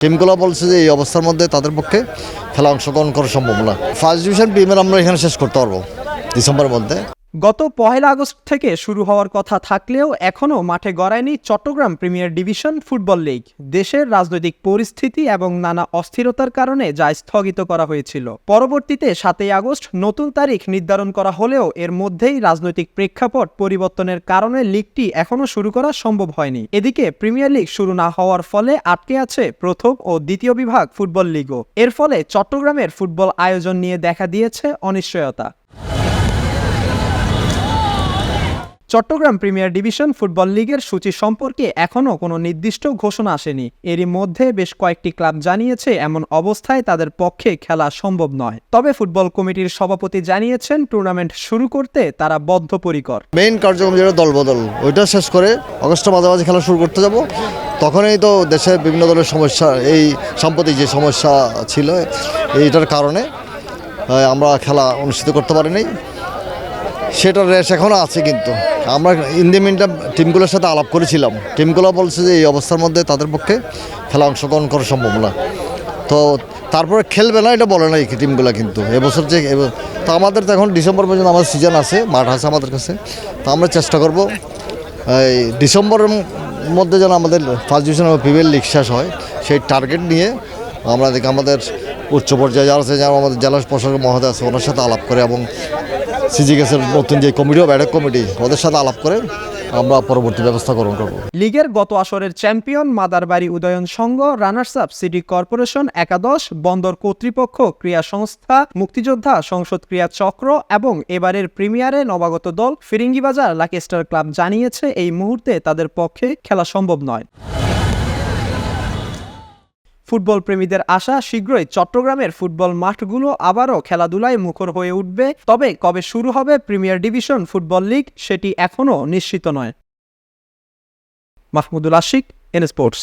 টিমগুলো বলছে যে এই অবস্থার মধ্যে তাদের পক্ষে খেলা অংশগ্রহণ করা সম্ভব না। ফার্স্ট ডিভিশন প্রিমিয়ার আমরা এখানে শেষ করতে পারব ডিসেম্বরের মধ্যে। গত পহেলা আগস্ট থেকে শুরু হওয়ার কথা থাকলেও এখনও মাঠে গড়ায়নি Chattogram premier division football league. দেশের রাজনৈতিক পরিস্থিতি এবং নানা অস্থিরতার কারণে যা স্থগিত করা হয়েছিল। পরবর্তীতে সাতই আগস্ট নতুন তারিখ নির্ধারণ করা হলেও এর মধ্যেই রাজনৈতিক প্রেক্ষাপট পরিবর্তনের কারণে লিগটি এখনও শুরু করা সম্ভব হয়নি। এদিকে প্রিমিয়ার লিগ শুরু না হওয়ার ফলে আটকে আছে প্রথম ও দ্বিতীয় বিভাগ ফুটবল লিগও। এর ফলে চট্টগ্রামের ফুটবল আয়োজন নিয়ে দেখা দিয়েছে অনিশ্চয়তা। চট্টগ্রাম প্রিমিয়ার ডিভিশন ফুটবল লিগের সূচি সম্পর্কে এখনও কোনো নির্দিষ্ট ঘোষণা আসেনি। এরই মধ্যে বেশ কয়েকটি ক্লাব জানিয়েছে, এমন অবস্থায় তাদের পক্ষে খেলা সম্ভব নয়। তবে ফুটবল কমিটির সভাপতি জানিয়েছেন, টুর্নামেন্ট শুরু করতে তারা বদ্ধপরিকর। মেইন কার্যক্রম যেটা দলবদল, ওইটা শেষ করে অগস্ট মাঝামাঝি খেলা শুরু করতে যাব। তখনই তো দেশে বিভিন্ন ধরনের সমস্যা, এই সাম্প্রতিক যে সমস্যা ছিল, এইটার কারণে আমরা খেলা অনুষ্ঠিত করতে পারিনি। সেটার রেশ এখনও আছে কিন্তু। আমরা ইন্ডিমিনটা টিমগুলোর সাথে আলাপ করেছিলাম। টিমগুলো বলছে যে এই অবস্থার মধ্যে তাদের পক্ষে খেলা অংশগ্রহণ করা সম্ভব না। তো তারপরে খেলবে না, এটা বলে না এই টিমগুলো কিন্তু। এবছর যে তো আমাদের তো এখন ডিসেম্বর পর্যন্ত আমাদের সিজন আছে, মাঠ আছে আমাদের কাছে। তো আমরা চেষ্টা করব, এই ডিসেম্বরের মধ্যে যেন আমাদের ফার্স্ট ডিভিশন প্রিমিয়ার লিগ শেষ হয়, সেই টার্গেট নিয়ে আমরা দেখি আমাদের উচ্চ পর্যায়ে যারা আছে, যারা আমাদের জেলা প্রশাসক মহোদয় আছে, ওনার সাথে আলাপ করে এবং সিজি নতুন যে কমিটি হবে ব্যাডক কমিটি, ওদের সাথে আলাপ করে আমরা পরবর্তী ব্যবস্থা গ্রহণ করব। লিগের গত আসরের champion Madarbari Udayan Sangha runners up city corporation একাদশ, বন্দর কর্তৃপক্ষ, ক্রীড়া সংস্থা, মুক্তিযোদ্ধা, সংসদ ক্রিয়া চক্র এবং এবারের প্রিমিয়ারে নবাগত দল ফিরিঙ্গিবাজার লাকেস্টার ক্লাব জানিয়েছে, এই মুহূর্তে তাদের পক্ষে খেলা সম্ভব নয়। ফুটবল প্রেমীদের আশা শীঘ্রই চট্টগ্রামের ফুটবল মাঠগুলো আবারও খেলাধুলায় মুখর হয়ে উঠবে। তবে কবে শুরু হবে প্রিমিয়ার ডিভিশন ফুটবল লিগ সেটি এখনও নিশ্চিত নয়। Mahmudul Ashiq N sports